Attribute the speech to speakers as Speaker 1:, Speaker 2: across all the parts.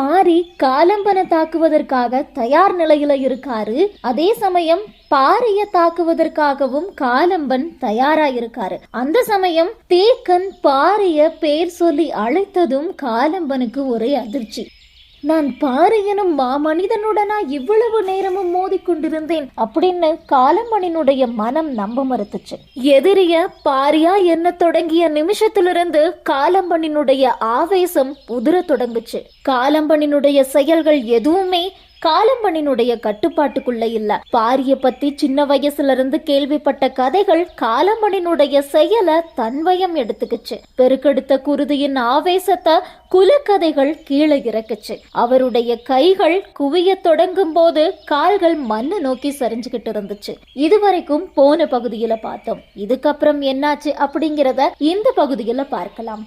Speaker 1: பாரி காலம்பனை தாக்குவதற்காக தயார் நிலையில இருக்காரு. அதே சமயம் பாரிய தாக்குவதற்காகவும் காலம்பன் தயாரா இருக்காரு. அந்த சமயம் தேக்கன் பாரிய பேர் சொல்லி அழைத்ததும் காலம்பனுக்கு ஒரே அதிர்ச்சி. நான் பாறையனும் மாமனிதனுடனா இவ்வளவு நேரமும் மோதிக்கொண்டிருந்தேன் அப்படின்னு காலம்பனினுடைய மனம் நம்ப மறுத்துச்சு. எதிரிய பாரியா என்ன தொடங்கிய நிமிஷத்திலிருந்து காலம்பனினுடைய ஆவேசம் உதிர தொடங்குச்சு. காலம்பனினுடைய செயல்கள் எதுவுமே காலம்பனினுடைய கட்டுப்பாட்டுக்குள்ள இல்ல. பாரிய பத்தி சின்ன வயசுல இருந்து கேள்விப்பட்ட கதைகள் காலம்பனினுடைய செயலை தன்வயம் எடுத்துக்கிச்சு. பெருக்கெடுத்த குருதியின் ஆவேசத்தை குலக்கதைகள் கீழே இறக்குச்சு. அவருடைய கைகள் குவிய தொடங்கும் போது கால்கள் மண்ணு நோக்கி சரிஞ்சுக்கிட்டு இருந்துச்சு. இதுவரைக்கும் போன பகுதியில பார்த்தோம். இதுக்கப்புறம் என்னாச்சு அப்படிங்கிறத இந்த பகுதியில பார்க்கலாம்.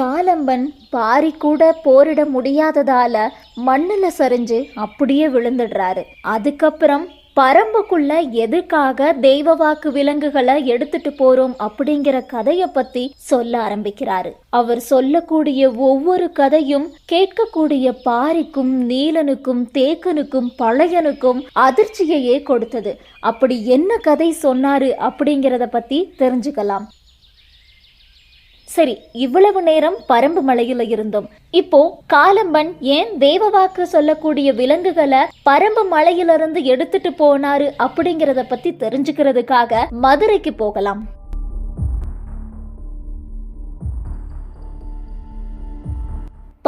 Speaker 1: காலம்பன் பாரி கூட போரிட முடியாததால மண்ணுல சரிஞ்சு அப்படியே விழுந்துடுறாரு. அதுக்கப்புறம் பரம்புக்குள்ள எதுக்காக தெய்வ வாக்கு விலங்குகளை எடுத்துட்டு போறோம் அப்படிங்கிற கதைய பத்தி சொல்ல ஆரம்பிக்கிறாரு. அவர் சொல்லக்கூடிய ஒவ்வொரு கதையும் கேட்கக்கூடிய பாரிக்கும் நீலனுக்கும் தேக்கனுக்கும் பழையனுக்கும் அதிர்ச்சியையே கொடுத்தது. அப்படி என்ன கதை சொன்னாரு அப்படிங்கிறத பத்தி தெரிஞ்சுக்கலாம். சரி இவ்வளவு நேரம் பரம்பு மலையில இருந்தோம். இப்போ காலம்பன் ஏன் தேவவாக்கு சொல்லக்கூடிய விலங்குகளை பரம்பு மலையிலிருந்து எடுத்துட்டு போனாரு அப்படிங்கறத பத்தி தெரிஞ்சுக்கிறதுக்காக மதுரைக்கு போகலாம்.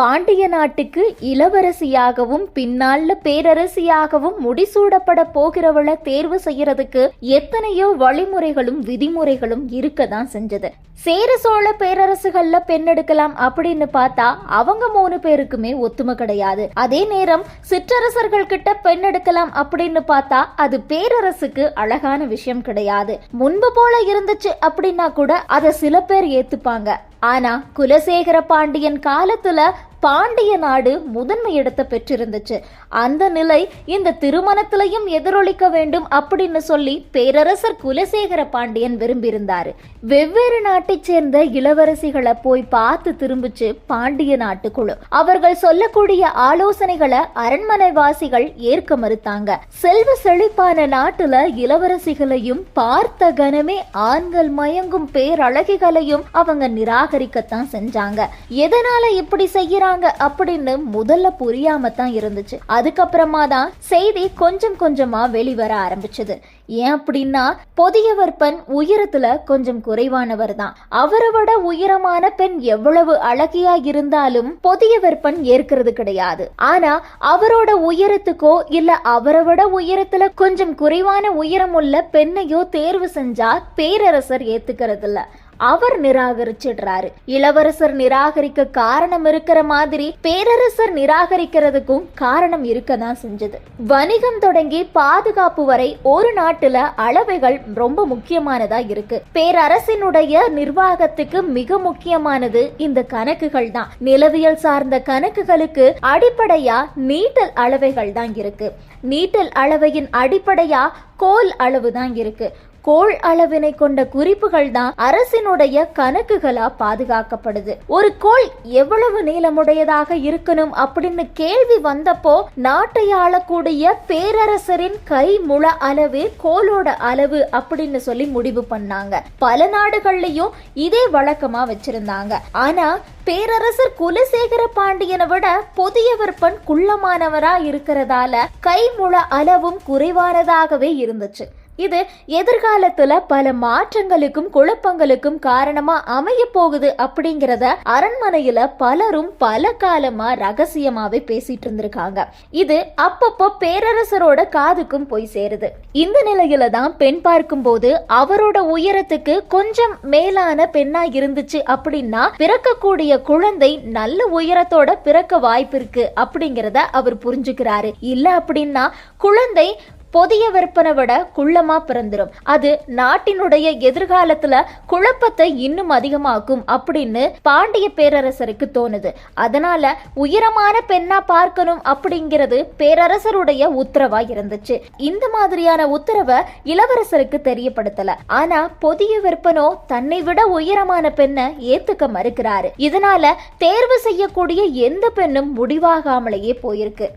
Speaker 1: பாண்டிய நாட்டுக்கு இளவரசியாகவும் பின்னால பேரரசியாகவும் முடிசூடப்பட போகிறவளை தேர்வு செய்யறதுக்கு எத்தனையோ வழிமுறைகளும் விதிமுறைகளும் இருக்கதான் செஞ்சது. சேர சோழ பேரரசுகள்ல பெண் எடுக்கலாம் அப்படின்னு பார்த்தா அவங்க மூணு பேருக்குமே ஒத்துமை கிடையாது. அதே நேரம் சிற்றரசர்கள் கிட்ட பெண் எடுக்கலாம் அப்படின்னு பார்த்தா அது பேரரசுக்கு அழகான விஷயம் கிடையாது. முன்பு போல இருந்துச்சு அப்படின்னா கூட அதை சில பேர் ஏத்துப்பாங்க. ஆனா குலசேகர பாண்டியன் காலத்துல பாண்டிய நாடு முதன்மை இடத்தை பெற்றிருந்துச்சு. அந்த நிலை இந்த திருமணத்திலையும் எதிரொலிக்க வேண்டும் அப்படின்னு சொல்லி பேரரசர் குலசேகர பாண்டியன் விரும்பியிருந்தாரு. வெவ்வேறு நாட்டைச் சேர்ந்த இளவரசிகளை போய் பார்த்து திரும்பிச்சு பாண்டிய நாட்டுக்குழு. அவர்கள் சொல்லக்கூடிய ஆலோசனைகளை அரண்மனை வாசிகள் ஏற்க மறுத்தாங்க. செல்வ செழிப்பான நாட்டுல இளவரசிகளையும் பார்த்த கனமே ஆண்கள் மயங்கும் பேரழகிகளையும் அவங்க நிராகரிக்கத்தான் செஞ்சாங்க. எதனால இப்படி செய்யறாங்க அப்படின்னு முதல்ல புரியாம தான் இருந்துச்சு. அதுக்கப்புறமா தான் செய்தி கொஞ்சம் கொஞ்சமா வெளிவர ஆரம்பிச்சது. ஏன் அப்படின்னா பொதியவர் பெண் உயரத்துல கொஞ்சம் குறைவானவர் தான். அவரை விட உயரமான பெண் எவ்வளவு அழகியா இருந்தாலும் பொதியவர் பெண் ஏற்கிறது கிடையாது. ஆனா அவரோட உயரத்துக்கோ இல்ல அவரை விட உயரத்துல கொஞ்சம் குறைவான உயரம் உள்ள பெண்ணையோ தேர்வு செஞ்சா பேரரசர் ஏத்துக்கிறது இல்ல அவர் நிராகரிச்சிடுறாரு. இளவரசர் நிராகரிக்க காரணம் இருக்கிற மாதிரி பேரரசர் நிராகரிக்கிறதுக்கும் காரணம் இருக்க தான் செஞ்சது. வணிகம் தொடங்கி பாதுகாப்பு வரை ஒரு நாட்டுல அளவைகள் ரொம்ப முக்கியமானதா இருக்கு. பேரரசினுடைய நிர்வாகத்துக்கு மிக முக்கியமானது இந்த கணக்குகள் தான். நிலவியல் சார்ந்த கணக்குகளுக்கு அடிப்படையா நீட்டல் அளவைகள் தான் இருக்கு. நீட்டல் அளவையின் அடிப்படையா கோல் அளவு தான் இருக்கு. கோள் அளவினை கொண்ட குறிப்புகள் தான் அரசினுடைய கணக்குகளா பாதுகாக்கப்படுது. ஒரு கோள் எவ்வளவு நீளமுடையதாக இருக்கணும் அப்படின்னு கேள்வி வந்தப்போ நாட்டை ஆளக்கூடிய பேரரசரின் கை முழ அளவு கோளோட அளவு அப்படின்னு சொல்லி முடிவு பண்ணாங்க. பல நாடுகள்லயும் இதே வழக்கமா வச்சிருந்தாங்க. ஆனா பேரரசர் குலசேகர பாண்டியனை விட புதியவர் பண் குள்ளமானவரா இருக்கிறதால கை முழ அளவும் குறைவானதாகவே இருந்துச்சு. இது எதிர்காலத்துல பல மாற்றங்களுக்கும் குழப்பங்களுக்கும் காரணமா அமைய போகுது அப்படிங்கிறத அரண்மனையில பலரும் பல காலமா ரகசியமாவே பேசிட்டு இருந்திருக்காங்க. இது அப்பப்போ பேரரசரோட காதுக்கும் போய் சேருது. இந்த நிலையில தான் பெண் பார்க்கும்போது அவரோட உயரத்துக்கு கொஞ்சம் மேலான பெண்ணா இருந்துச்சு அப்படின்னா பிறக்கக்கூடிய குழந்தை நல்ல உயரத்தோட பிறக்க வாய்ப்பு இருக்கு அப்படிங்கிறத அவர் புரிஞ்சுக்கிறாரு. இல்ல அப்படின்னா குழந்தை புதிய விற்பனை விட குள்ளமா பிறந்துடும் அது நாட்டினுடைய எதிர்காலத்துல குழப்பத்தை இன்னும் அதிகமாக்கும் அப்படின்னு பாண்டிய பேரரசருக்கு தோணுது. அதனால உயரமான பெண்ணா பார்க்கணும் அப்படிங்கிறது பேரரசருடைய உத்தரவா இருந்துச்சு. இந்த மாதிரியான உத்தரவை இளவரசருக்கு தெரியப்படுத்தல. ஆனா புதிய விற்பனோ தன்னை விட உயரமான பெண்ணை ஏத்துக்க மறுக்கிறாரு. இதனால தேர்வு செய்யக்கூடிய எந்த பெண்ணும் முடிவாகாமலேயே போயிருக்கு.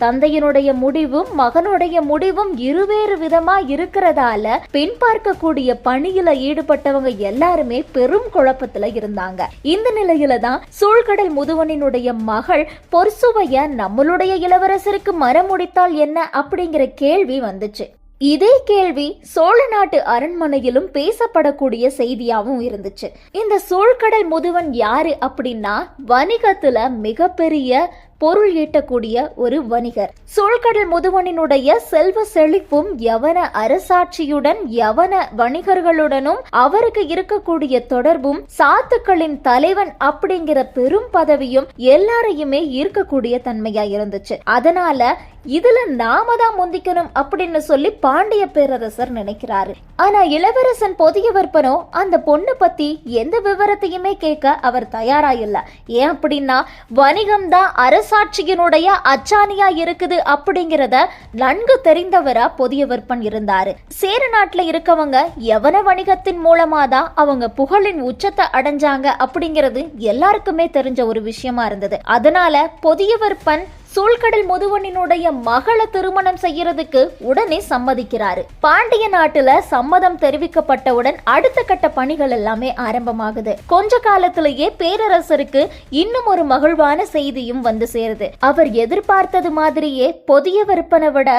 Speaker 1: தந்தையினுடைய முடிவும் மகனுடைய முடிவும் இருவேறு விதமா இருக்கிறதால பின் பார்க்கக்கூடிய பணியில ஈடுபட்டவங்க எல்லாருமே பெரும் குழப்பத்துல இருந்தாங்க. இந்த நிலையில தான் சூழ்கடல் முதுவனினுடைய மகள் பொற்சுவைய நம்மளுடைய இளவரசருக்கு மரமுடித்தால் என்ன அப்படிங்கிற கேள்வி வந்துச்சு. இதே கேள்வி சோழ நாட்டு அரண்மனையிலும் பேசப்படக்கூடிய செய்தியாகவும் இருந்துச்சு. இந்த சூழ்கடல் முதுவன் யாரு அப்படின்னா வணிகத்துல மிகப்பெரிய பொருள் ஈட்டக்கூடிய ஒரு வணிகர். சோழ்கடல் முதுவனினுடைய செல்வ செழிப்பும் யவன அரசாட்சியுடன் யவன வணிகர்களுடனும் அவருக்கு இருக்கக்கூடிய தொடர்பும் சாத்துக்களின் தலைவன் அப்படிங்கிற பெரும் பதவியும் எல்லாரையுமே ஈர்க்கக்கூடிய தன்மையா இருந்துச்சு. அதனால இதுல நாம தான் முந்திக்கணும் அப்படின்னு சொல்லி பாண்டிய பேரரசர் நினைக்கிறாரு. ஆனா இளவரசன் பொதிய விற்பனோ அந்த பொண்ணு பத்தி எந்த விவரத்தையுமே கேட்க அவர் தயாரா இல்ல ஏன் அப்படின்னா வணிகம் தான் அரசு மனசாட்சியினுடைய அச்சாணியா இருக்குது அப்படிங்கிறத நன்கு தெரிந்தவரா பொதிய விற்பன் இருந்தாரு. சேர நாட்டுல இருக்கவங்க எவன வணிகத்தின் மூலமா தான் அவங்க புகழின் உச்சத்தை அடைஞ்சாங்க அப்படிங்கிறது எல்லாருக்குமே தெரிஞ்ச ஒரு விஷயமா இருந்தது. அதனால பொதிய விற்பன் சூழ்கடல் முதுவனினுடைய மகளை திருமணம் செய்யறதுக்கு உடனே சம்மதிக்கிறாரு. பாண்டிய நாட்டுல சம்மதம் தெரிவிக்கப்பட்டவுடன் அடுத்த கட்ட பணிகள் எல்லாமே ஆரம்பமாகுது. கொஞ்ச காலத்திலேயே பேரரசருக்கு இன்னும் ஒரு மகிழ்வான செய்தியும் வந்து சேருது. அவர் எதிர்பார்த்தது மாதிரியே பொதிய விற்பனை விட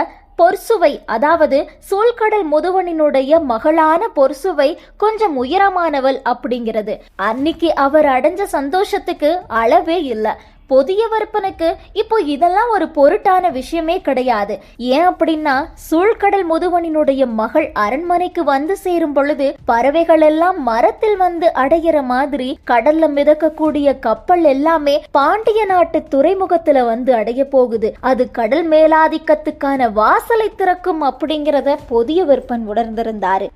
Speaker 1: பொர்சுவை அதாவது சூழ்கடல் முதுவனினுடைய மகளான பொர்சுவை கொஞ்சம் உயரமானவள் அப்படிங்கிறது. அன்னைக்கு அவர் அடைஞ்ச சந்தோஷத்துக்கு அளவே இல்லை. புதிய விற்பனுக்கு இப்போ இதெல்லாம் ஒரு பொருட்டான விஷயமே கிடையாது. ஏன் அப்படின்னா சூழ்கடல் முதுவனினுடைய மகள் அரண்மனைக்கு வந்து சேரும் பொழுது பறவைகள் எல்லாம் மரத்தில் வந்து அடையிற மாதிரி கடல்ல மிதக்கக்கூடிய கப்பல் எல்லாமே பாண்டிய நாட்டு துறைமுகத்துல வந்து அடைய போகுது. அது கடல் மேலாதிக்கத்துக்கான வாசலை திறக்கும் அப்படிங்கிறத புதிய விற்பன் உணர்ந்திருந்தாரு.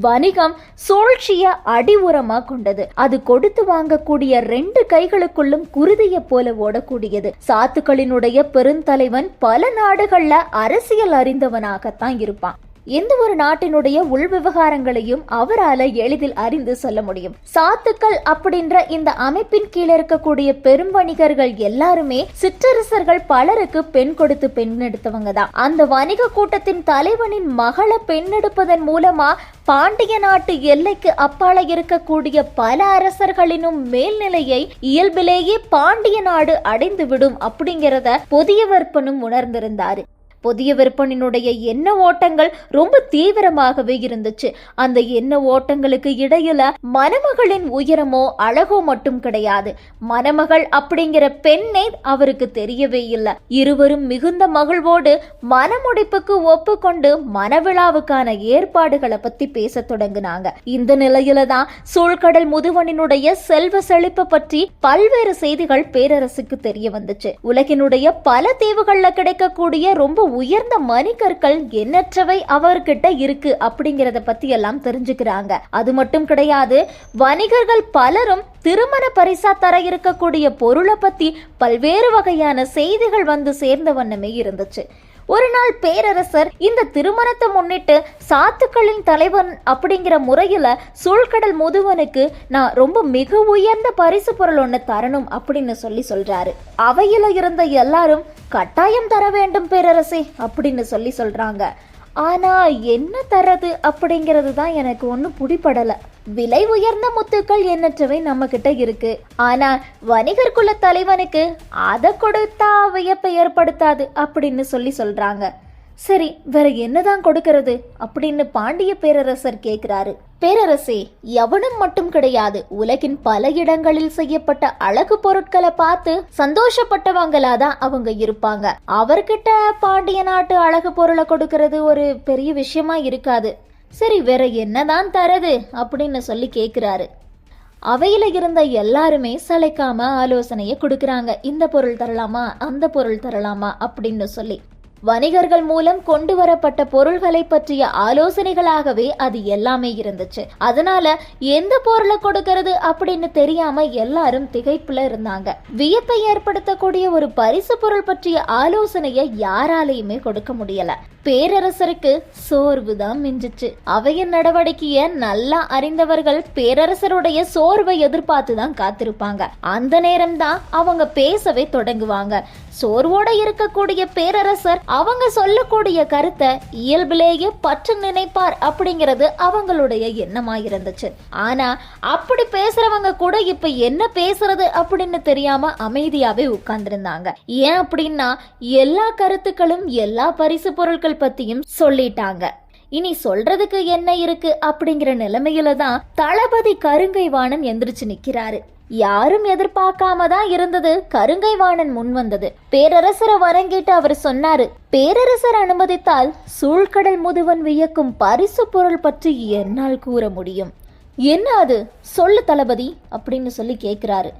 Speaker 1: வணிகம் சூழ்ச்சிய அடி உரமா கொண்டது. அது கொடுத்து வாங்கக்கூடிய ரெண்டு கைகளுக்குள்ளும் குருதிய போல ஓடக்கூடியது. சாத்துக்களினுடைய பெருந்தலைவன் பல நாடுகள்ல அரசியல் அறிந்தவனாகத்தான் இருப்பான். எந்த ஒரு நாட்டினுடைய உள் விவகாரங்களையும் அவரால எளிதில் அறிந்து சொல்ல முடியும். சாத்துக்கள் அப்படின்ற இந்த அமைப்பின் கீழே இருக்கக்கூடிய பெரும் வணிகர்கள் எல்லாருமே சிற்றரசர்கள் பலருக்கு பெண் கொடுத்து பெண் எடுத்தவங்க தான். அந்த வணிக கூட்டத்தின் தலைவனின் மகளை பெண்ணெடுப்பதன் மூலமா பாண்டிய நாட்டு எல்லைக்கு அப்பால இருக்கக்கூடிய பல அரசர்களினும் மேல்நிலையை இயல்பிலேயே பாண்டிய நாடு அடைந்து விடும் அப்படிங்கிறத புதிய விற்பனும் உணர்ந்திருந்தாரு. புதிய விற்பனினுடைய எண்ண ஓட்டங்கள் ரொம்ப தீவிரமாகவே இருந்துச்சு. அந்த எண்ண ஓட்டங்களுக்கு இடையில மணமகளின் உயரமோ அழகோ மட்டும் கிடையாது. மணமகள் அப்படிங்கிற பெண்ணே அவருக்கு தெரியவே இல்லை. இருவரும் மிகுந்த மகிழ்வோடு மனமுடிப்புக்கு ஒப்புக்கொண்டு மனவிழாவுக்கான ஏற்பாடுகளை பத்தி பேச தொடங்கினாங்க. இந்த நிலையில தான் சூழ்கடல் முதுவனினுடைய செல்வ செழிப்பு பற்றி பல்வேறு செய்திகள் பேரரசுக்கு தெரிய வந்துச்சு. உலகினுடைய பல தீவுகள்ல கிடைக்கக்கூடிய ரொம்ப உயர்ந்த மணிக்கற்கள் எண்ணற்றவை அவர்கிட்ட இருக்கு அப்படிங்கறத பத்தி எல்லாம் தெரிஞ்சுக்கிறாங்க. அது மட்டும் கிடையாது வணிகர்கள் பலரும் திருமண பரிசா தர இருக்கக்கூடிய பொருளை பத்தி பல்வேறு வகையான செய்திகள் வந்து சேர்ந்த வண்ணமே இருந்துச்சு. ஒரு நாள் பேரரசர் இந்த திருமணத்தை முன்னிட்டு சாத்துக்களின் தலைவன் அப்படிங்கிற முறையில் சூழ்கடல் முதுவனுக்கு நான் ரொம்ப மிக உயர்ந்த பரிசு பொருள் ஒன்று தரணும் அப்படின்னு சொல்லி சொல்றாரு. அவையில இருந்த எல்லாரும் கட்டாயம் தர வேண்டும் பேரரசே அப்படின்னு சொல்லி சொல்றாங்க. ஆனால் என்ன தர்றது அப்படிங்கிறது தான் எனக்கு ஒன்றும் பிடிப்படலை விலை உயர்ந்த முத்துக்கள் எண்ணற்றவை நம்ம கிட்ட இருக்கு. ஆனா வணிகர் குல தலைவனுக்கு அதை கொடுத்தா வியப்பை ஏற்படுத்தாது அப்படின்னு சொல்லி சொல்றாங்க. சரி வேற என்னதான் கொடுக்கறது அப்படின்னு பாண்டிய பேரரசர் கேட்குறாரு பேரரசே எவனும் மட்டும் கிடையாது உலகின் பல இடங்களில் செய்யப்பட்ட அழகு பொருட்களை பார்த்து சந்தோஷப்பட்டவங்களாதான் அவங்க இருப்பாங்க. அவர்கிட்ட பாண்டிய நாட்டு அழகு பொருளை கொடுக்கறது ஒரு பெரிய விஷயமா இருக்காது. சரி வேற என்னதான் தரது அப்படின்னு சொல்லி கேக்குறாரு. அவையில இருந்த எல்லாருமே சளைக்காம ஆலோசனையை கொடுக்கறாங்க. இந்த பொருள் தரலாமா அந்த பொருள் தரலாமா அப்படின்னு சொல்லி. வணிகர்கள் மூலம் கொண்டு வரப்பட்ட பொருள்களை பற்றிய ஆலோசனைகளாகவே அது எல்லாமே இருந்துச்சு. அதனால எந்த பொருளை கொடுக்கறது அப்படின்னு தெரியாம எல்லாரும் திகைப்புல இருந்தாங்க. வியப்பை ஏற்படுத்தக்கூடிய ஒரு பரிசு பொருள் பற்றிய ஆலோசனையை யாராலையுமே கொடுக்க முடியல. பேரரசருக்கு சோர்வு தான் மிஞ்சிச்சு. அவையின் நடவடிக்கைய நல்லா அறிந்தவர்கள் பேரரசருடைய சோர்வை எதிர்பார்த்து தான் காத்திருப்பாங்க. அந்த நேரம் தான் அவங்க பேசவே தொடங்குவாங்க. சோர்வோட இருக்கக்கூடிய பேரரசர் அவங்க சொல்லக்கூடிய கருத்தை இயல்பிலேயே பற்று நினைப்பார் அப்படிங்கிறது அவங்களுடைய எண்ணமா இருந்துச்சு. ஆனா அப்படி பேசுறவங்க கூட இப்ப என்ன பேசுறது அப்படின்னு தெரியாம அமைதியாவே உட்கார்ந்திருந்தாங்க. ஏன் அப்படின்னா எல்லா கருத்துக்களும் எல்லா பரிசு பொருட்கள் பத்தியும் சொல்லிட்டாங்க. இனி சொல்றதுக்கு என்ன இருக்கு அப்படிங்கிற நிலைமையில தான் தளபதி கருங்கை வாணன் எந்திரிச்சு நிக்கிறாரு. யாரும் எதிர்பார்க்காம தான் இருந்தது. கருங்கை வாணன் முன் வந்தது. பேரரசரை வரங்கிட்டு அவர் சொன்னாரு பேரரசர் அனுமதித்தால் சூழ்கடல் முதுவன் வியக்கும் பரிசு பொருள் பற்றி என்னால் கூற முடியும். என்ன அது? சொல்லு தளபதி அப்படின்னு சொல்லி கேட்கிறாரு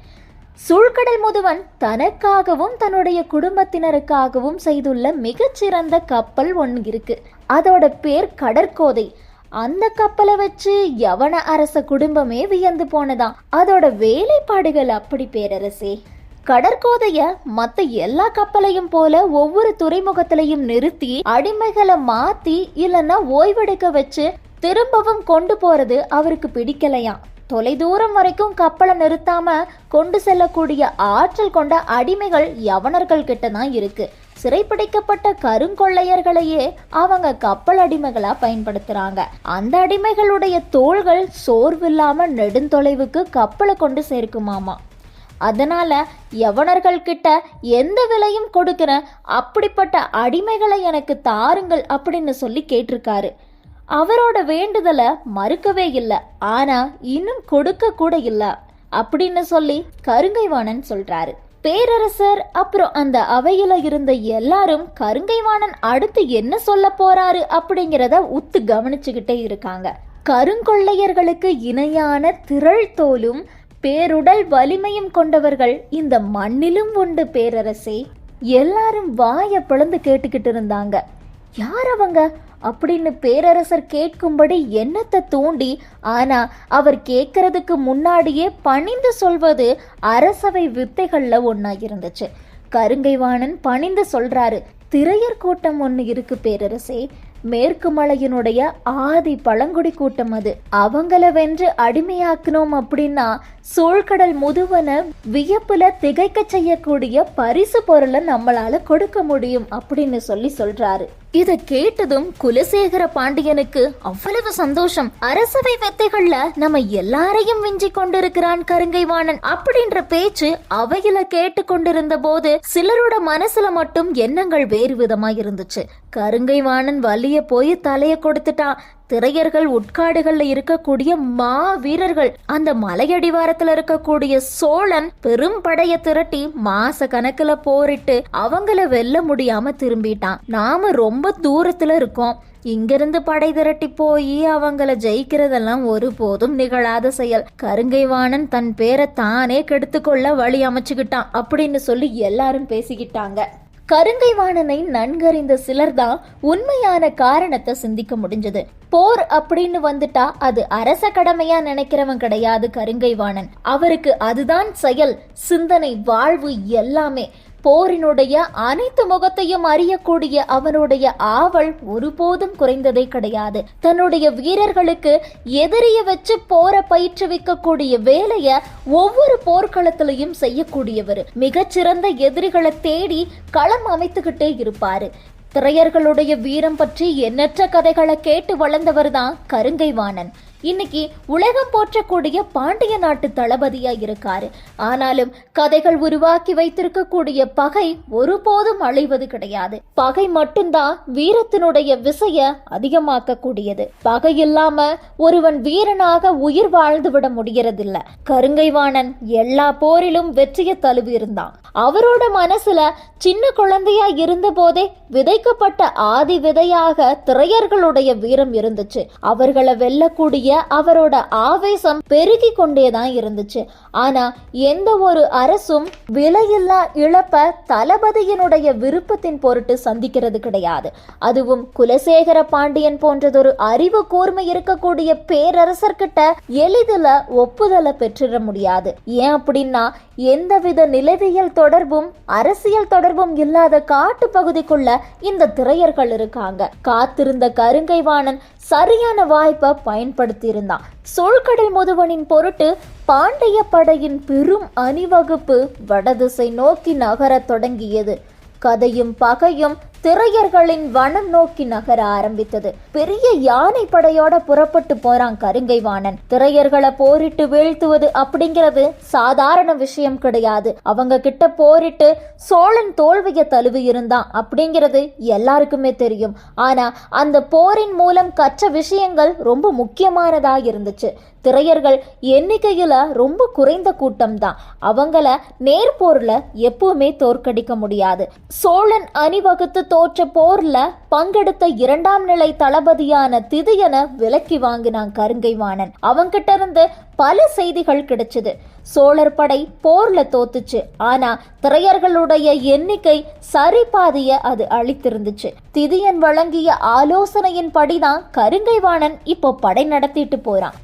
Speaker 1: சூழ்கடல் முதுவன் தனக்காகவும் தன்னுடைய குடும்பத்தினருக்காகவும் செய்துள்ள மிகச்சிறந்த கப்பல் ஒன்று இருக்கு. அதோட பேர் கடற்கோதை. அந்த கப்பலை வச்சு யவன அரச குடும்பமே வியந்து போனதாம். அதோட வேலைப்பாடுகள் அப்படி பேரரசே. கடற்கோதைய மத்த எல்லா கப்பலையும் போல ஒவ்வொரு துறைமுகத்திலையும் நிறுத்தி அடிமைகளை மாத்தி இல்லைன்னா ஓய்வெடுக்க வச்சு திரும்பவும் கொண்டு போறது அவருக்கு பிடிக்கலையாம். தொலைதூரம் வரைக்கும் கப்பலை நிறுத்தாம கொண்டு செல்லக்கூடிய ஆற்றல் கொண்ட அடிமைகள் யவனர்கள் கிட்ட தான் இருக்கு. சிறைப்பிடிக்கப்பட்ட கருங்கொள்ளையர்களையே அவங்க கப்பல் அடிமைகளா பயன்படுத்துறாங்க. அந்த அடிமைகளுடைய தோள்கள் சோர்வில்லாம நெடுந்தொலைவுக்கு கப்பலை கொண்டு சேர்க்குமாமா. அதனால யவனர்கள் கிட்ட எந்த விலையும் கொடுக்கிற அப்படிப்பட்ட அடிமைகளை எனக்கு தாருங்கள் அப்படின்னு சொல்லி கேட்டிருக்காரு. அவரோட வேண்டுதலை மறுக்கவே இல்லை. ஆனா இன்னும் கொடுக்க கூட இல்லை அப்படின்னு சொல்லி கருங்கைவாணன் சொல்றாரு. பேரரசர் அப்புறம் அந்த அவையில இருந்த எல்லாரும் கருங்கைவாணன் அடுத்து என்ன சொல்ல போறாரு அப்படிங்கிறத உத்து கவனிச்சுக்கிட்டே இருக்காங்க. கருங்கொள்ளையர்களுக்கு இணையான திரள் தோலும் பேருடல் வலிமையும் கொண்டவர்கள் இந்த மண்ணிலும் உண்டு பேரரசே. எல்லாரும் வாயை பிளந்து கேட்டுக்கிட்டு இருந்தாங்க. யார் அவங்க அப்படின்னு பேரரசர் கேட்கும்படி எண்ணத்தை தூண்டி ஆனா அவர் கேட்கறதுக்கு முன்னாடியே பணிந்து சொல்வது அரசவை வித்தைகள்ல ஒன்னா இருந்துச்சு. கருங்கைவாணன் பணிந்து சொல்றாரு திரையர் கூட்டம் ஒன்று இருக்கு பேரரசே. மேற்கு மலையினுடைய ஆதி பழங்குடி கூட்டம் அது. அவங்கள வென்று அடிமையாக்கணும் அப்படின்னா சூழ்கடல் முதுவனை வியப்புல திகைக்க செய்யக்கூடிய பரிசு பொருளை நம்மளால கொடுக்க முடியும் அப்படின்னு சொல்லி சொல்றாரு. இத கேட்டதும் குலசேகர பாண்டியனுக்கு அவ்வளவு சந்தோஷம். அரசவை வெத்தைகள்ல நம்ம எல்லாரையும் விஞ்சி கொண்டிருக்கிறான் கருங்கைவாணன் அப்படின்ற பேச்சு அவையில கேட்டு கொண்டிருந்த போது சிலரோட மனசுல மட்டும் எண்ணங்கள் வேறு விதமா இருந்துச்சு. கருங்கைவாணன் வலிய போய் தலைய கொடுத்துட்டான். திரையர்கள் உட்காடுகள்ல இருக்கக்கூடிய மா வீரர்கள் அந்த மலையடிவாரத்துல இருக்கக்கூடிய சோழன் பெரும் படைய திரட்டி மாச கணக்குல போரிட்டு அவங்கள வெல்ல முடியாம திரும்பிட்டான். நாம ரொம்ப தூரத்துல இருக்கோம். இங்கிருந்து படை திரட்டி போய் அவங்கள ஜெயிக்கிறதெல்லாம் ஒருபோதும் நிகழாத செயல். கருங்கைவாணன் தன் பேரை தானே கெடுத்துக்கொள்ள வழி அமைச்சுக்கிட்டான் அப்படின்னு சொல்லி எல்லாரும் பேசிக்கிட்டாங்க. கருங்கைவாணனை நன்கறிந்த சிலர்தான் உண்மையான காரணத்தை சிந்திக்க முடிஞ்சது. போர் அப்படின்னு வந்துட்டா அது அரச கடமையா நினைக்கிறவன் கிடையாது கருங்கைவாணன் அவருக்கு அதுதான் செயல் சிந்தனை வாழ்வு எல்லாமே. போரினுடைய அனைத்து முகத்தையும் அறியக்கூடிய அவனுடைய ஆவல் ஒருபோதும் குறைந்ததே கிடையாது. தன்னுடைய வீரர்களுக்கு எதிரிய வச்சு போரை பயிற்றுவிக்கக்கூடிய வேலைய ஒவ்வொரு போர்க்களத்திலையும் செய்யக்கூடியவர். மிகச்சிறந்த எதிரிகளை தேடி களம் அமைத்துக்கிட்டே இருப்பாரு. திரையர்களுடைய வீரம் பற்றி எண்ணற்ற கதைகளை கேட்டு வளர்ந்தவர் தான் கருங்கைவாணன். இன்னைக்கு உலகம் போற்றக்கூடிய பாண்டிய நாட்டு தளபதியா இருக்காரு. ஆனாலும் கதைகள் உருவாக்கி வைத்திருக்கக்கூடிய பகை ஒருபோதும் அழிவது கிடையாது. பகை மட்டும்தான் வீரத்தினுடைய விசைய அதிகமாக்க கூடியது பகை இல்லாம ஒருவன் வீரனாக உயிர் வாழ்ந்து விட முடியறதில்ல. கருங்கைவாணன் எல்லா போரிலும் வெற்றியை தழுவி இருந்தான் அவரோட மனசுல சின்ன குழந்தையா இருந்தபோதே விதைக்கப்பட்ட ஆதி விதையாக திரையர்களுடைய வீரம் இருந்துச்சு. அவர்களை வெல்லக்கூடிய அவரோட ஆவேசம் பெருகி கொண்டேதான் இருந்துச்சு. ஆனா எந்த ஒரு அரசும் விலையில்லா இழப்ப தளபதியினுடைய விருப்பத்தின் பொருட்டு சந்திக்கிறது கிடையாது. அதுவும் குலசேகர பாண்டியன் போன்றதொரு அறிவு கூர்மை இருக்கக்கூடிய பேரரசர்கிட்ட எளிதில் ஒப்புதலை பெற்றிட முடியாது. ஏன் அப்படின்னா எந்தவித நிலவியல் தொடர்பும் அரசியல் தொடர்பும் இல்லாத காட்டு பகுதிக்குள்ள இந்த திரையர்கள் இருக்காங்க. காத்திருந்த கருங்கை வாணன் சரியான வாய்ப்பை பயன்படுத்தி இருந்தான் சோழ்கடல் முதுவனின் பொருட்டு பாண்டிய படையின் பெரும் அணிவகுப்பு வடதிசை நோக்கி நகரத் தொடங்கியது. கதையும் பகையும் திரையர்களின் வனம் நோக்கி நகர ஆரம்பித்தது. பெரிய யானை படையோட புறப்பட்டு போறான் கருங்கை வாணன் திரையர்களை போரிட்டு வீழ்த்துவது அப்படிங்கிறது சாதாரண விஷயம் கிடையாது. அவங்க கிட்ட போரிட்டு சோழன் தோல்விய தழுவி இருந்தான் அப்படிங்கிறது எல்லாருக்குமே தெரியும். ஆனா அந்த போரின் மூலம் கற்ற விஷயங்கள் ரொம்ப முக்கியமானதா இருந்துச்சு. திரையர்கள் எண்ணிக்கையில் ரொம்ப குறைந்த கூட்டம் தான் அவங்கள நேர்போரில் எப்பவுமே தோற்கடிக்க முடியாது. சோழன் அணிவகுத்து தோற்ற போர்ல பங்கெடுத்த இரண்டாம் நிலை தளபதியான திதியன விலக்கி வாங்கினான் கருங்கைவாணன். அவங்கிட்ட இருந்து பல செய்திகள் கிடைச்சது. சோழர் படை போர்ல தோத்துச்சு. ஆனா திரையர்களுடைய எண்ணிக்கை சரிபாதிய அது அழித்திருந்துச்சு. திதியன் வழங்கிய ஆலோசனையின் படிதான் கருங்கைவாணன் இப்போ படை நடத்திட்டு போறான்.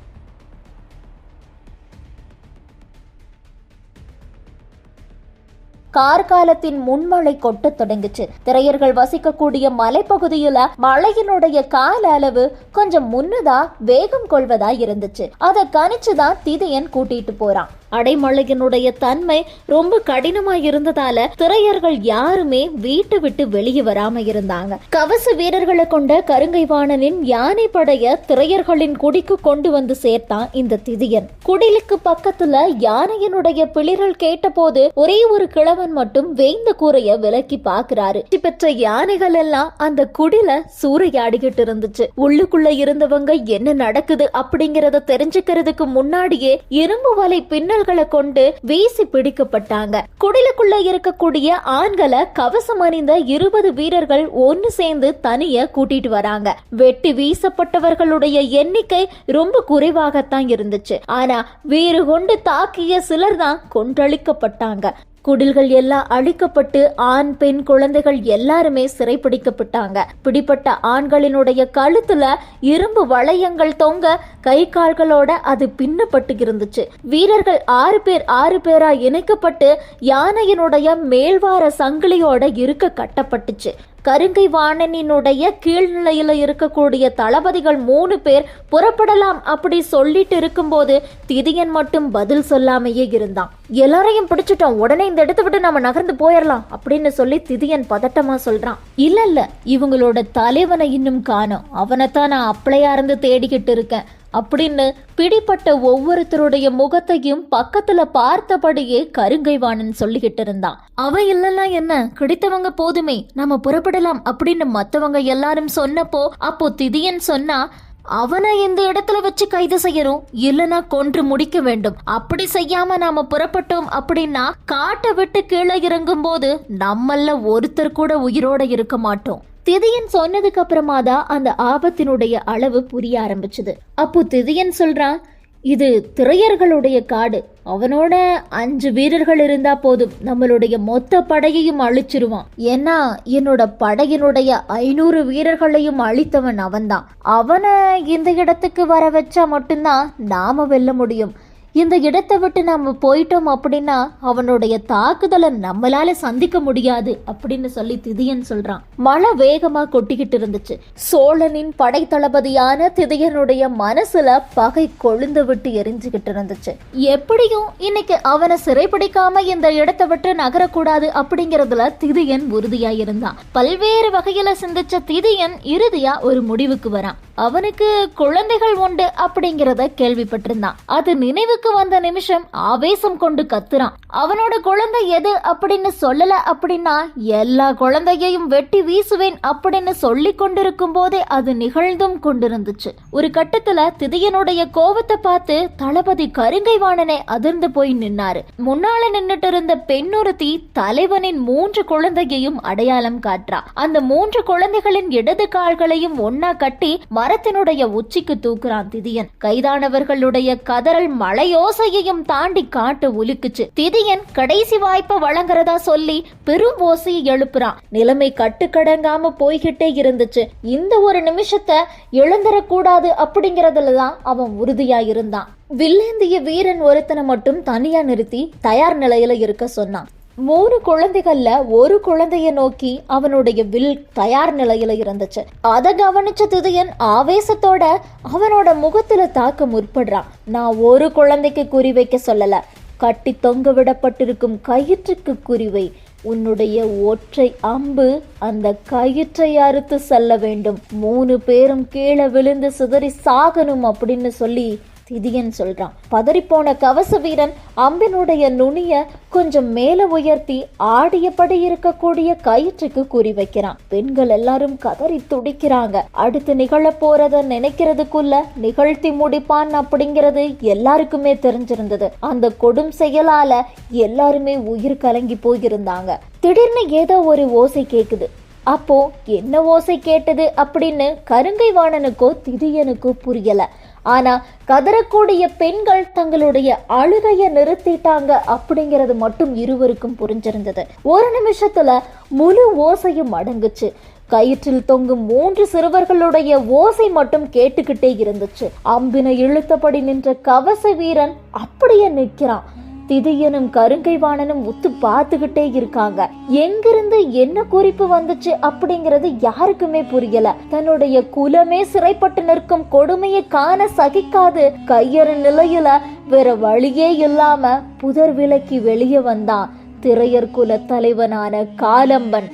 Speaker 1: கார்காலத்தின் முன்மழை கொட்டத் தொடங்குச்சு. திரையர்கள் வசிக்கக்கூடிய மலைப்பகுதியில மழையினுடைய கால அளவு கொஞ்சம் முன்னதா வேகம் கொள்வதா இருந்துச்சு. அதை கணிச்சுதான் திதியன் கூட்டிட்டு போறான். அடைமழையினுடைய தன்மை ரொம்ப கடினமா இருந்ததால திரையர்கள் யாருமே வீட்டை விட்டு வெளியே வராம இருந்தாங்க. கவச வீரர்களை கொண்ட கருங்கை வாணனின் யானை படைய திரையர்களின் குடிக்கு கொண்டு வந்து சேர்த்தான் இந்த திதியன். குடிலுக்கு பக்கத்துல யானையினுடைய பிளிரல் கேட்டபோது ஒரே ஒரு கிழவன் மட்டும் வேந்த கூரைய விலக்கி பாக்குறாரு பெற்ற யானைகள் எல்லாம் அந்த குடில சூறையாடிக்கிட்டு இருந்துச்சு. உள்ளுக்குள்ள இருந்தவங்க என்ன நடக்குது அப்படிங்கறத தெரிஞ்சுக்கிறதுக்கு முன்னாடியே இரும்பு வலை பின்னல் குடல்களை கொண்டு வீசி பிடிக்கப்பட்டாங்க. குடிலுக்குள்ள இருக்கக்கூடிய ஆண்களை கவசம் அணிந்த இருபது வீரர்கள் ஒன்னு சேர்ந்து தனிய கூட்டிட்டு வராங்க. வெட்டி வீசப்பட்டவர்களுடைய எண்ணிக்கை ரொம்ப குறைவாகத்தான் இருந்துச்சு. ஆனா வீறு கொண்டு தாக்கிய சிலர் தான் கொன்றளிக்கப்பட்டாங்க. குடில்கள் எல்லாம் அழிக்கப்பட்டு ஆண் பெண் குழந்தைகள் எல்லாருமே சிறைப்பிடிக்கப்பட்டாங்க. பிடிப்பட்ட ஆண்களினுடைய கழுத்துல இரும்பு வளையங்கள் தொங்க கை கால்களோட அது பின்னப்பட்டு இருந்துச்சு. வீரர்கள் ஆறு பேர் ஆறு பேரா இணைக்கப்பட்டு யானையினுடைய மேல்வார சங்கிலியோட இருக்க கட்டப்பட்டுச்சு. கருங்கை வாணனினுடைய கீழ்நிலையில் இருக்கக்கூடிய தளபதிகள் மூணு பேர் புறப்படலாம் அப்படி சொல்லிட்டு இருக்கும்போது திதியன் மட்டும் பதில் சொல்லாமையே இருந்தான். எல்லாரையும் பிடிச்சிட்டோம். உடனே இந்த இடத்த விட்டு நம்ம நகர்ந்து போயிடலாம் அப்படின்னு சொல்லி திதியன் பதட்டமா சொல்றான். இல்ல இல்ல இவங்களோட தலைவனை இன்னும் காணோம். அவனைத்தான் நான் அப்ளையா இருந்து தேடிக்கிட்டு இருக்கேன். அப்படின்னு பிடிப்பட்ட ஒவ்வொருத்தருடைய முகத்தையும் பக்கத்துல பார்த்தபடியே கருங்கைவாணன் சொல்லிக்கிட்டு இருந்தான். அவன் இல்லைன்னா என்ன? கிடைத்தவங்க போதுமே. நம்ம புறப்படலாம் அப்படின்னு மத்தவங்க எல்லாரும் சொன்னப்போ அப்போ திதியன் சொன்னா அவனை இந்த இடத்துல வச்சு கைது செய்யறோம் இல்லனா கொன்று முடிக்க வேண்டும். அப்படி செய்யாம நாம புறப்பட்டோம் அப்படின்னா காட்டை விட்டு கீழே இறங்கும் போது நம்மள ஒருத்தர் கூட உயிரோட இருக்க மாட்டோம். திதியன் சொன்னதுக்கு அப்புறமா தான் அந்த ஆபத்தினுடைய அளவு புரிய ஆரம்பிச்சது. அப்போ திதியன் சொல்றான் இது திரையர்களுடைய காடு. அவனோட அஞ்சு வீரர்கள் இருந்தா போதும். நம்மளுடைய மொத்த படையையும் அழிச்சிருவான். ஏன்னா என்னோட படையினுடைய ஐநூறு வீரர்களையும் அழித்தவன் அவன்தான். அவனை இந்த இடத்துக்கு வர வச்சா மட்டும்தான் நாம வெல்ல முடியும். இந்த இடத்தை விட்டு நம்ம போயிட்டோம் அப்படின்னா அவனுடைய தாக்குதலை நம்மளால சந்திக்க முடியாது அப்படின்னு சொல்லி திதியன் சொல்றான். மழை வேகமா கொட்டிக்கிட்டு இருந்துச்சு. சோழனின் படை தளபதியான திதியனுடைய மனசுல பகை கொழுந்து விட்டு எரிஞ்சுக்கிட்டு இருந்துச்சு. எப்படியும் இன்னைக்கு அவனை சிறைப்பிடிக்காம இந்த இடத்தை விட்டு நகரக்கூடாது அப்படிங்கறதுல திதியன் உறுதியா இருந்தான் பல்வேறு வகையில சிந்திச்ச திதியன் இறுதியா ஒரு முடிவுக்கு வரான். அவனுக்கு குழந்தைகள் உண்டு அப்படிங்கிறத கேள்விப்பட்டிருந்தான். அது நினைவு வீட்டுக்கு வந்த நிமிஷம் ஆவேசம் கொண்டு கத்துறான். அவனோட குழந்தை எது அப்படின்னு சொல்லல அப்படின்னா எல்லா குழந்தையையும் வெட்டி வீசுவேன் அப்படின்னு சொல்லி கொண்டிருக்கும் போதே அது நிகழ்ந்தும் கொண்டிருந்துச்சு. ஒரு கட்டத்துல திதியனுடைய கோபத்தை பார்த்து தளபதி கருங்கை கருங்கைவாணனே அதிர்ந்து போய் நின்னாரு. முன்னால நின்னுட்டு இருந்த பெண்ணொருத்தி தலைவனின் மூன்று குழந்தையையும் அடையாளம் காட்டுறா. அந்த மூன்று குழந்தைகளின் இடது கால்களையும் ஒன்னா கட்டி மரத்தினுடைய உச்சிக்கு தூக்குறான் திதியன். கைதானவர்களுடைய கதறல் மழை ஓசையையும் தாண்டி காட்டு ஒலிக்குச்சு. திதியன் கடைசி வாய்ப்பை வழங்குறதா சொல்லி பெரும் ஓசையை எழுப்புறான். நிலைமை கட்டுக்கடங்காம போய்கிட்டே இருந்துச்சு. இந்த ஒரு நிமிஷத்தை இழந்துடக்கூடாது அப்படிங்கறதுல தான் அவன் உறுதியா இருந்தான். வில்லேந்திய வீரன் ஒருத்தனை மட்டும் தனியா நிறுத்தி தயார் நிலையில இருக்க சொன்னான். மூணு குழந்தைகள்ல ஒரு குழந்தைய நோக்கி அவனுடைய வில் தயார் நிலையில இருந்துச்சு. அதை கவனிச்ச திதியன் ஆவேசத்தோட அவனோட முகத்துல தாக்க முற்படுறான். நான் ஒரு குழந்தைக்கு குறி வைக்க சொல்லல. கட்டி தொங்க விடப்பட்டிருக்கும் கயிற்றுக்கு குறிவை உன்னுடைய ஒற்றை அம்பு அந்த கயிற்றை அறுத்து செல்ல வேண்டும். மூணு பேரும் கீழே விழுந்து சிதறி சாகணும் அப்படின்னு சொல்லி திதியன் சொல்றான். பதறிப்போன கவச வீரன் அம்பினுடைய நுனிய கொஞ்சம் மேல உயர்த்தி ஆடியபடி இருக்கக்கூடிய கயிற்றுக்கு குறி வைக்கிறான். பெண்கள் எல்லாரும் கதறி துடிக்கிறாங்க. அடுத்து நிகழ போறத நினைக்கிறதுக்குள்ள நிகழ்த்தி முடிப்பான் அப்படிங்கிறது எல்லாருக்குமே தெரிஞ்சிருந்தது. அந்த கொடும் செயலால எல்லாருமே உயிர் கலங்கி போயிருந்தாங்க. திடீர்னு ஏதோ ஒரு ஓசை கேக்குது. அப்போ என்ன ஓசை கேட்டது அப்படின்னு கருங்கை வாணனுக்கோ திதியனுக்கோ புரியல. ஆனா கதறக்கூடிய பெண்கள் தங்களுடைய அழுகைய நிறுத்திட்டாங்க அப்படிங்கிறது மட்டும் இருவருக்கும் புரிஞ்சிருந்தது. ஒரு நிமிஷத்துல முழு ஓசையும் அடங்குச்சு. கயிற்றில் தொங்கும் மூன்று சிறுவர்களுடைய ஓசை மட்டும் கேட்டுக்கிட்டே இருந்துச்சு. அம்பினை இழுத்தபடி நின்ற கவச வீரன் அப்படியே நிற்கிறான். திதியனும் கருங்கைவாணனும் உத்து பார்த்துக்கிட்டே இருக்காங்க. எங்கிருந்து என்ன குறிப்பு வந்துச்சு அப்படிங்கிறது யாருக்குமே புரியல. தன்னுடைய குலமே சிறைப்பட்டு நிற்கும் கொடுமையை காண சகிக்காது. கையறு நிலையில வேற வழியே இல்லாம புதர் விலக்கி வெளியே வந்தான். திரையர் குல தலைவனான காலம்பன்.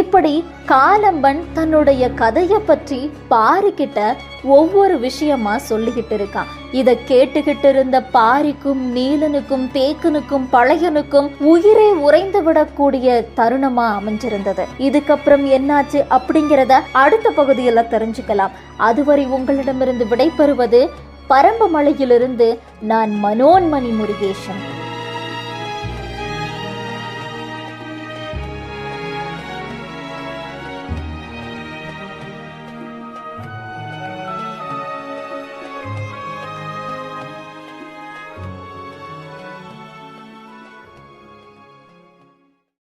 Speaker 1: இப்படி காலம்பன் தன்னுடைய கதையை பற்றி பாரிக்கிட்ட ஒவ்வொரு விஷயமா சொல்லிக்கிட்டு இருக்கான். இத கேட்டுக்கிட்டு இருந்த பாரிக்கும் நீலனுக்கும் தேக்கனுக்கும் பழையனுக்கும் உயிரே உறைந்து விடக்கூடிய தருணமா அமைஞ்சிருந்தது. இதுக்கப்புறம் என்னாச்சு அப்படிங்கிறத அடுத்த பகுதியில தெரிஞ்சுக்கலாம். அதுவரை உங்களிடமிருந்து விடைபெறுவது பரம்பு மலையிலிருந்து நான் மனோன்மணி முருகேசன்.